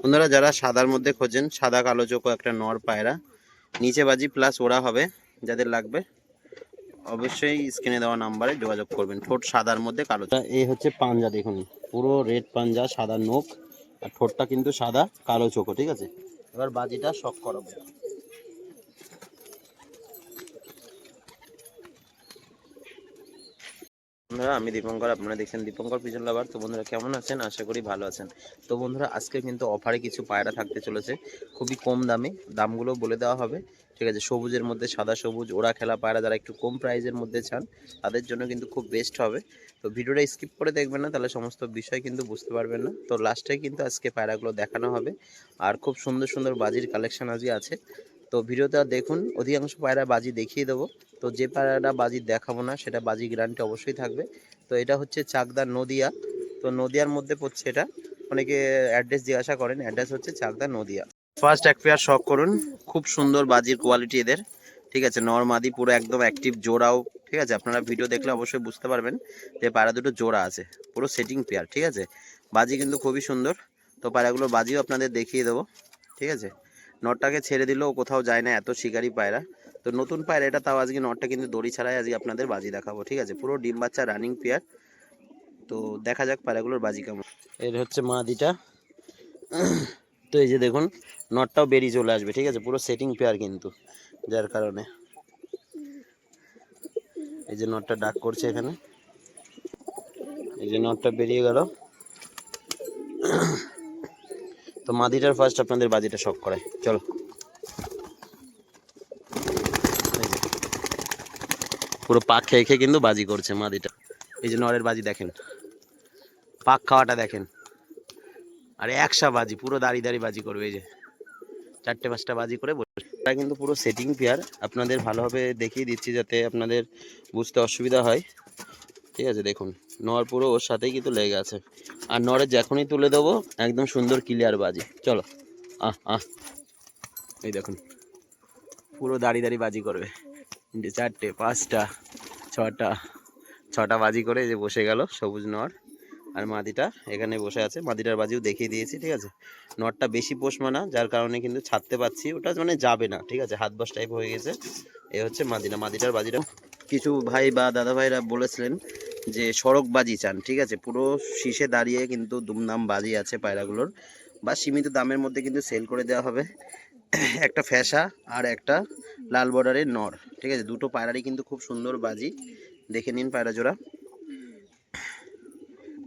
বন্ধুরা যারা সাদার মধ্যে খোঁজেন, সাদা, কালো চোখো একটা নর পায়রা, নিচে বাজি প্লাস ওরা হবে, যাদের লাগবে, অবশ্যই স্ক্রিনে দেওয়া নাম্বারে যোগাযোগ করবেন। ঠোঁট সাদার মধ্যে, কালো এই হচ্ছে পাঞ্জা দেখুন, পুরো রেড পাঞ্জা, সাদা নোক আর ঠোঁটটা কিন্তু সাদা, কালো চোখো, ঠিক আছে? এবার বাজিটা শখ করাবো। বন্ধুরা, আমি দীপঙ্কর, আপনারা দেখছেন দীপঙ্কর পিজন লাভার তো বন্ধুরা, কেমন আছেন? আশা করি ভালো আছেন। তো বন্ধুরা, আজকে কিন্তু অফারে কিছু পায়রা থাকতে চলেছে। খুবই কম দামে দামগুলো বলে দেওয়া হবে। ঠিক আছে, সবুজের মধ্যে সাদা সবুজ ওরা খেলা পায়রা যারা একটু কম প্রাইজের মধ্যে চান, তাদের জন্য কিন্তু খুব বেস্ট হবে। তো ভিডিওটা স্কিপ করে দেখবেন না, তাহলে সমস্ত বিষয় কিন্তু বুঝতে পারবেন না। তো লাস্টে কিন্তু আজকে পায়রাগুলো দেখানো হবে। আর খুব সুন্দর সুন্দর বাজির কালেকশন আজকে আছে। তো ভিডিওটা দেখুন, অধিকাংশ পায়রা বাজি দেখিয়ে দেবো। তো যে পায়রাটা বাজি দেখাবো না, সেটা বাজি গ্যারান্টি অবশ্যই থাকবে। তো এটা হচ্ছে চাকদা নদিয়া। তো নদিয়ার মধ্যে পড়ছে এটা। অনেকে অ্যাড্রেস জিজ্ঞাসা করেন অ্যাড্রেস হচ্ছে চাকদা নদিয়া। ফার্স্ট এক পেয়ার শখ করুন। খুব সুন্দর বাজির কোয়ালিটি এদের। ঠিক আছে, নর্মাদি পুরো একদম অ্যাক্টিভ জোড়াও। ঠিক আছে, আপনারা ভিডিও দেখলে অবশ্যই বুঝতে পারবেন যে পায়রা দুটো জোড়া আছে। পুরো সেটিং পেয়ার ঠিক আছে? বাজি কিন্তু খুবই সুন্দর। তো পায়রাগুলোর বাজিও আপনাদের দেখিয়ে দেবো। ঠিক আছে? নটটাকে ছেড়ে দিলেও কোথাও যায় না, এত শিকারি পায়রা। তো নতুন পায়রা, এটা তাও আজকে নটটা কিন্তু দড়ি ছাড়াই আজকে আপনাদের বাজি দেখাবো, ঠিক আছে? পুরো ডিম বাচ্চা রানিং পেয়ার তো দেখা যাক পায়রাগুলোর বাজি কেমন। এর হচ্ছে মাদিটা তো এই যে দেখুন, নটটাও বেরিয়ে চলে আসবে, ঠিক আছে? পুরো সেটিং পেয়ার কিন্তু, যার কারণে। এই যে নটটা ডাক করছে এখানে। এই যে নটটা বেরিয়ে গেল। তো মাদিটার ফার্স্ট আপনাদের বাজিটা শখ করায়। চলো। পুরো পাক খেয়ে খেয়ে কিন্তু বাজি করছে মাদিটা। এই যে নরের বাজি দেখেন। পাক খাওয়াটা দেখেন। আরে একশা বাজি, পুরো দাঁড়িয়ে দাঁড়িয়ে বাজি করবে এই যে। চারটে পাঁচটা বাজি করে বসে। কিন্তু পুরো সেটিং পেয়ার আপনাদের ভালোভাবে দেখিয়ে দিচ্ছি যাতে আপনাদের বুঝতে অসুবিধা হয়। ঠিক আছে, দেখুন। নর পুরো ওর সাথেই কিন্তু লেগে আছে। আর নরে যখনই তুলে দেবো, একদম সুন্দর ক্লিয়ার বাজি। চলো। আহ আহ। এই দেখুন। পুরো দাঁড়িয়ে দাঁড়িয়ে বাজি করবে। চারটে, পাঁচটা, ছটা ছটা বাজি করে যে বসে গেল সবুজ নর। আর মাদিটা এখানে বসে আছে। মাদিটার বাজিও দেখিয়ে দিয়েছি, ঠিক আছে? নটটা বেশি পোষমা না যার কারণে কিন্তু ছাড়তে পারছি। ওটা মানে যাবে না, ঠিক আছে? হাত বস টাইপ হয়ে গেছে। এ হচ্ছে মাদিটা মাদিটার বাজিটা কিছু ভাই বা দাদা ভাইরা বলেছিলেন যে সড়ক বাজি চান, ঠিক আছে? পুরো শীষে দাঁড়িয়ে কিন্তু দুমদাম বাজি আছে পায়রাগুলোর বা সীমিত দামের মধ্যে কিন্তু সেল করে দেওয়া হবে। একটা ফ্যাসা আর একটা লাল বর্ডারের নর, ঠিক আছে? দুটো পায়রারই কিন্তু খুব সুন্দর বাজি। দেখে নিন পায়রা জোড়া।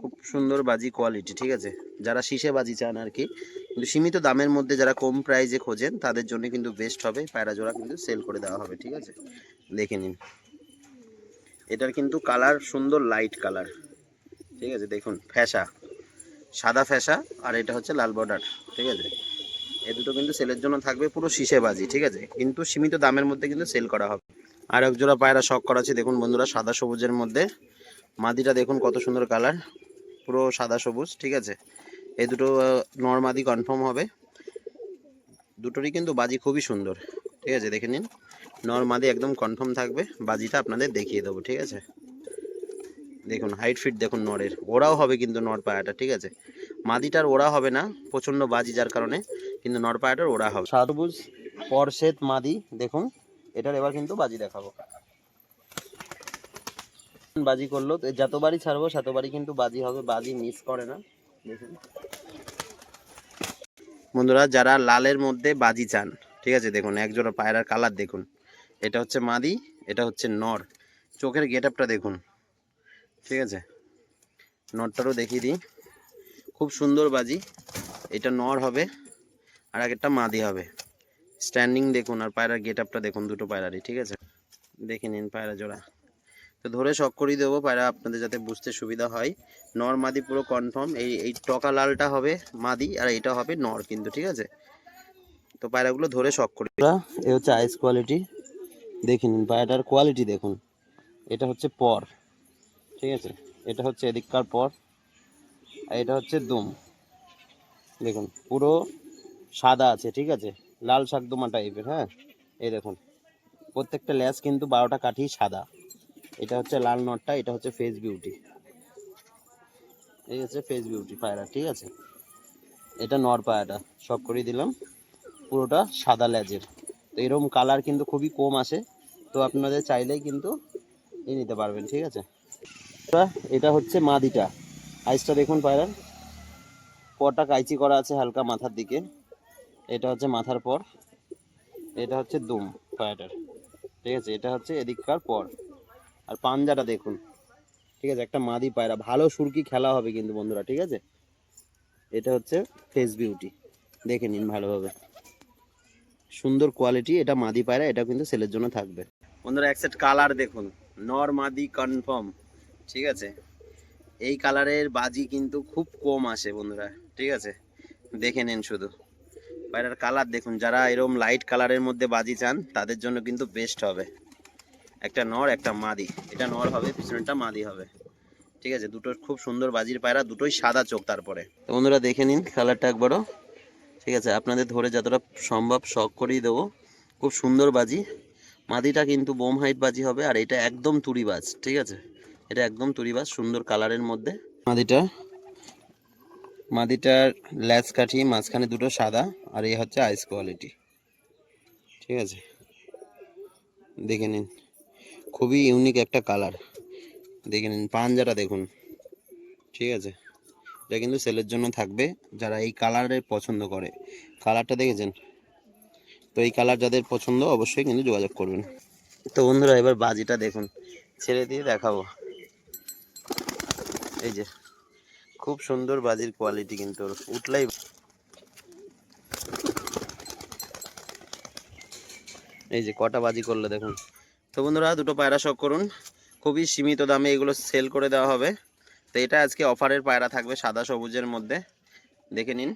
খুব সুন্দর বাজি কোয়ালিটি ঠিক আছে? যারা শীষে বাজি চান আর কি, কিন্তু সীমিত দামের মধ্যে যারা কম প্রাইজে খোঁজেন, তাদের জন্য কিন্তু বেস্ট হবে। পায়রা জোড়া কিন্তু সেল করে দেওয়া হবে, ঠিক আছে? দেখে নিন। এটার কিন্তু কালার সুন্দর লাইট কালার ঠিক আছে, দেখুন, ফ্যাসা। সাদা ফ্যাসা, আর এটা হচ্ছে লাল বর্ডার ঠিক আছে? এ দুটো কিন্তু সেলের জন্য থাকবে পুরো শীষে বাজি, ঠিক আছে? কিন্তু সীমিত দামের মধ্যে কিন্তু সেল করা হবে। আর এক জোড়া পায়রা শখ করা আছে, দেখুন বন্ধুরা, সাদা সবুজের মধ্যে। মাদিটা দেখুন কত সুন্দর কালার পুরো সাদা সবুজ, ঠিক আছে? এই দুটো নর্মাদি কনফার্ম হবে। দুটোরই কিন্তু বাজি খুবই সুন্দর। ঠিক আছে, দেখে নিন। নর্মাদি একদম কনফার্ম থাকবে। বাজিটা আপনাদের দেখিয়ে দেবো, ঠিক আছে? দেখুন হাইট ফিট দেখুন নরের। ওরাও হবে কিন্তু নর পায়াটা, ঠিক আছে? মাদিটার ওরা হবে না, প্রচণ্ড বাজি যার কারণে, কিন্তু নর পায়াটার ওরা হবে। সবুজ পরশেত, মাদি, দেখুন, এটার এবার কিন্তু বাজি দেখাবো। বাজি করল যতবারই ছাড়বো, ততবারই কিন্তু বাজি হবে, বাজি মিস করে না। দেখুন। বন্ধুরা, যারা লালের মধ্যে বাজি চান, ঠিক আছে? দেখুন, একজোড়া পায়রার কালার দেখুন। এটা হচ্ছে মাদি, এটা হচ্ছে নর। চোখের গেট আপটা দেখুন। ঠিক আছে? নরটারও দেখিয়ে দিই। খুব সুন্দর বাজি। এটা নর হবে আর একটা মাদি হবে। স্ট্যান্ডিং দেখুন আর পায়রার গেট আপটা দেখুন, দুটো পায়রারই। ঠিক আছে? দেখে নিন পায়রা জোড়া। তো ধরে শখ করিয়ে দেবো, পায়রা আপনাদের যাতে বুঝতে সুবিধা হয়। নর, মাদি পুরো কনফার্ম এই এই টকা লালটা হবে মাদি আর এটা হবে নর কিন্তু, ঠিক আছে? তো পায়রাগুলো ধরে শখ করি। এ হচ্ছে আইস কোয়ালিটি দেখে নিন পায়রাটার কোয়ালিটি দেখুন। এটা হচ্ছে পর, ঠিক আছে? এটা হচ্ছে এদিককার পর আর এটা হচ্ছে দুম। দেখুন, পুরো সাদা আছে, ঠিক আছে? লাল শাকদোমা টাইপের হ্যাঁ? এই দেখুন, প্রত্যেকটা ল্যাস কিন্তু বারোটা কাঠি সাদা। এটা হচ্ছে লাল নটটা, এটা হচ্ছে ফেস বিউটি এই হচ্ছে ফেস বিউটি পায়রা, ঠিক আছে? এটা নর পায়াটা সব করে দিলাম। পুরোটা সাদা লেজের তো এরকম কালার কিন্তু খুবই কম আসে। তো আপনাদের চাইলেই কিন্তু এই নিতে পারবেন, ঠিক আছে? এটা হচ্ছে মাদিটা আইসটা দেখুন পায়রার। পরটা কাইচি করা আছে হালকা মাথার দিকে। এটা হচ্ছে মাথার পর। এটা হচ্ছে দুম পায়রাটার। ঠিক আছে? এটা হচ্ছে এদিককার পর। আর পাঞ্জাটা দেখুন। ঠিক আছে? একটা মাদি পায়রা। ভালো সুরকি খেলা হবে কিন্তু বন্ধুরা, ঠিক আছে? এটা হচ্ছে ফেস বিউটি দেখে নিন ভালোভাবে। সুন্দর কোয়ালিটি এটা মাদি পায়রা, এটা কিন্তু সেলের জন্য থাকবে। বন্ধুরা, এক সেট কালার দেখুন, নর মাদি কনফার্ম ঠিক আছে? এই কালারের বাজি কিন্তু খুব কম আসে বন্ধুরা, ঠিক আছে? দেখে নিন শুধু। পায়রার কালার দেখুন, যারা এরকম লাইট কালারের মধ্যে বাজি চান, তাদের জন্য কিন্তু বেস্ট হবে। একটা নর, একটা মাদি, এটা নর হবে, পিছনেরটা মাদি হবে, ঠিক আছে? দুটো খুব সুন্দর বাজির পায়রা, দুটোই সাদা চোখ তারপরে। তো বন্ধুরা, দেখে নিন কালারটা একবারও। ঠিক আছে, আপনাদের ধরে যতটা সম্ভব শখ করেই দেবো। খুব সুন্দর বাজি। মাদিটা কিন্তু বোম হাইট বাজি হবে, আর এটা একদম তুড়িবাজ ঠিক আছে? এটা একদম তুড়িবাজ সুন্দর কালারের মধ্যে। মাদিটা, মাদিটার ল্যাচ কাঠি মাঝখানে দুটো সাদা, আর এই হচ্ছে আইস কোয়ালিটি ঠিক আছে? দেখে নিন। খুবই ইউনিক একটা কালার দেখে নিন, পাঞ্জাটা দেখুন। ঠিক আছে? এটা কিন্তু সেলের জন্য থাকবে, যারা এই কালারের পছন্দ করে। কালারটা দেখেছেন? তো এই কালার যাদের পছন্দ, অবশ্যই কিন্তু যোগাযোগ করবেন। তো বন্ধুরা, এবার বাজিটা দেখুন। ছেড়ে দিয়ে দেখাবো। এই যে, খুব সুন্দর বাজির কোয়ালিটি কিন্তু। উঠলেই এই যে, কটা বাজি করলে দেখুন। তো বন্ধুরা, দুটো পায়রা শখ করুন। খুবই সীমিত দামে এগুলো সেল করে দেওয়া হবে। তো এটা আজকে অফারের পায়রা থাকবে সাদা সবুজের মধ্যে। দেখে নিন।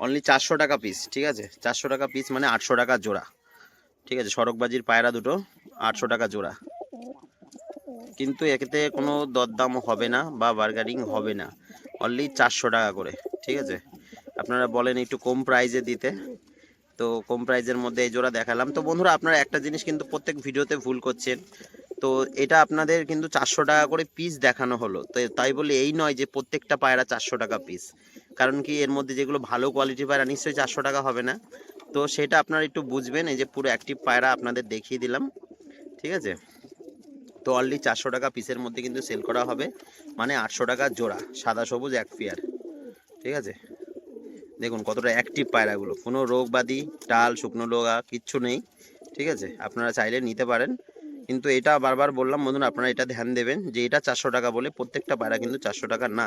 অনলি চারশো টাকা পিস ঠিক আছে? চারশো টাকা পিস মানে আটশো টাকা জোড়া। ঠিক আছে, সড়কবাজির পায়রা দুটো, আটশো টাকা জোড়া। কিন্তু এতে কোনো দরদাম হবে না বা বার্গারিং হবে না। অনলি চারশো টাকা করে, ঠিক আছে? আপনারা বলেন একটু কম প্রাইজে দিতে। তো কম প্রাইজের মধ্যে এই জোড়া দেখালাম। তো বন্ধুরা, আপনারা একটা জিনিস কিন্তু প্রত্যেক ভিডিওতে ভুল করছেন। তো এটা আপনাদের কিন্তু চারশো টাকা করে পিস দেখানো হলো। তো তাই বলে এই নয় যে প্রত্যেকটা পায়রা চারশো টাকা পিস কারণ কি এর মধ্যে যেগুলো ভালো কোয়ালিটি পায়রা নিশ্চয়ই চারশো টাকা হবে না। তো সেটা আপনারা একটু বুঝবেন, এই যে পুরো অ্যাক্টিভ পায়রা আপনাদের দেখিয়ে দিলাম। ঠিক আছে? তো অনলি চারশো টাকা পিসের মধ্যে কিন্তু সেল করা হবে। মানে আটশো টাকা জোড়া, সাদা, সবুজ, এক পেয়ার ঠিক আছে? দেখুন কতটা অ্যাক্টিভ পায়রাগুলো। কোনো রোগবাদী, টাল, শুকনো লোগা, কিচ্ছু নেই। ঠিক আছে? আপনারা চাইলে নিতে পারেন। কিন্তু এটা বারবার বললাম, বন্ধুরা আপনারা এটা ধ্যান দেবেন যে এটা চারশো টাকা বলে প্রত্যেকটা পায়রা কিন্তু চারশো টাকা না।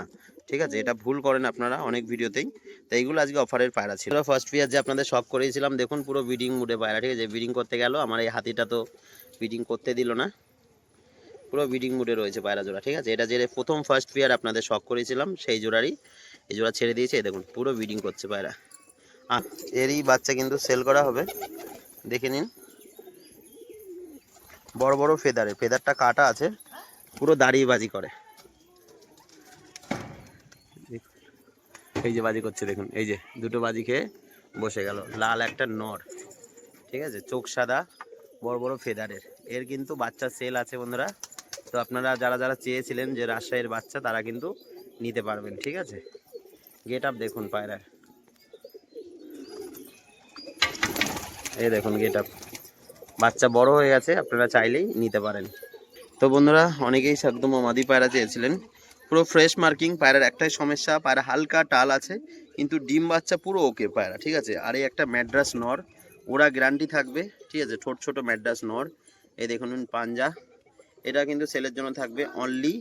ঠিক আছে? এটা ভুল করেন আপনারা অনেক ভিডিওতেই। তো এইগুলো আজকে অফারের পায়রা ছিল। ফার্স্ট পেয়ার যে আপনাদের শখ করেছিলাম, দেখুন পুরো বিডিং মুডে পায়রা, ঠিক আছে? বিডিং করতে গেল, আমার এই হাতিটা তো বিডিং করতে দিল না। পুরো বিডিং মুডে রয়েছে পায়রা জোড়া, ঠিক আছে? এটা যে প্রথম ফার্স্ট পেয়ার আপনাদের শখ করেছিলাম, সেই জোড়ারই, এই জোড়া ছেড়ে দিয়েছে দেখুন, পুরো বিডিং করছে পায়রা। এরই বাচ্চা কিন্তু সেল করা হবে। দেখে নিন। বড় বড় ফেদারে, ফেদারটা কাটা আছে, পুরো দাঁড়িয়ে বাজি করে। এই যে বাজি করছে দেখুন, এই যে দুটো বাজি খেয়ে বসে গেল, লাল একটা নর, ঠিক আছে? চোখ সাদা, বড় বড় ফেদারের। এর কিন্তু বাচ্চা সেল আছে বন্ধুরা, তো আপনারা যারা যারা চেয়েছিলেন যে রাজশাহীর বাচ্চা, তারা কিন্তু নিতে পারবেন, ঠিক আছে? গেট আপ দেখুন পায়রার। এই দেখুন গেট আপ বাচ্চা বড় হয়ে গেছে, আপনারা চাইলেই নিতে পারেন। তো বন্ধুরা, অনেকেই একদম মাদি পায়রা চেয়েছিলেন। পুরো ফ্রেশ মার্কিং পায়রার একটাই সমস্যা, পায়রা হালকা টাল আছে, কিন্তু ডিম বাচ্চা পুরো ওকে পায়রা, ঠিক আছে? আর এই একটা ম্যাড্রাস নর, ওরা গ্যারান্টি থাকবে, ঠিক আছে? ছোট ছোট ম্যাড্রাস নর, এই দেখুন পাঞ্জা। এটা কিন্তু সেলের জন্য থাকবে অনলি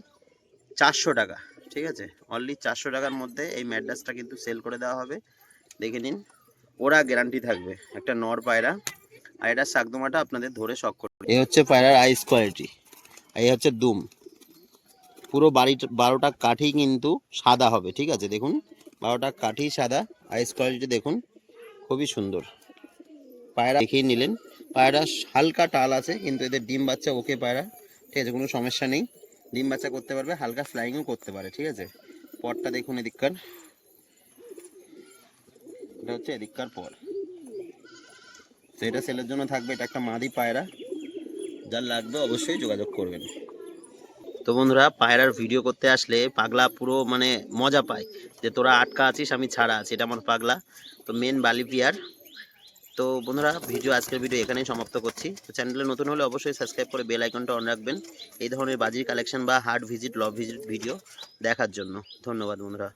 চারশো টাকা, ঠিক আছে? অনলি চারশো টাকার মধ্যে এই ম্যাড্রাসটা কিন্তু সেল করে দেওয়া হবে। দেখে নিন, ওরা গ্যারান্টি থাকবে একটা নর পায়রা। আর এটা শাকদোমাটা আপনাদের ধরে শখ করবে এই হচ্ছে পায়রার আইস কোয়ালিটি এই হচ্ছে দুম। পুরো বাড়ি, বারোটা কাঠি কিন্তু সাদা হবে, ঠিক আছে? দেখুন, বারোটা কাঠি সাদা আইস কোয়ালিটি দেখুন, খুবই সুন্দর। পায়রা দেখেই নিলেন। পায়রা হালকা টাল আছে, কিন্তু এদের ডিম বাচ্চা ওকে পায়রা, ঠিক আছে? কোনো সমস্যা নেই। ডিম বাচ্চা করতে পারবে, হালকা ফ্লাইংও করতে পারে, ঠিক আছে? পরটা দেখুন এদিককার। এটা হচ্ছে এদিককার পর তো এটা সেলের জন্য থাকবে, এটা একটা মাদি পায়রা। যার লাগবে অবশ্যই যোগাযোগ করবেন। তো বন্ধুরা, পায়রার ভিডিও করতে আসলে পাগলা পুরো মানে মজা পায় যে তোরা আটকা আছিস, আমি ছাড়া আছি, এটা আমার পাগলা। তো মেন বালি প্রিয়ার তো বন্ধুরা ভিডিও আজকের ভিডিও এখানেই সমাপ্ত করছি। তো চ্যানেলে নতুন হলে অবশ্যই সাবস্ক্রাইব করে বেল আইকনটা অন রাখবেন। এই ধরনের বাজির কালেকশন বা heart visit love visit video দেখার জন্য। ধন্যবাদ বন্ধুরা।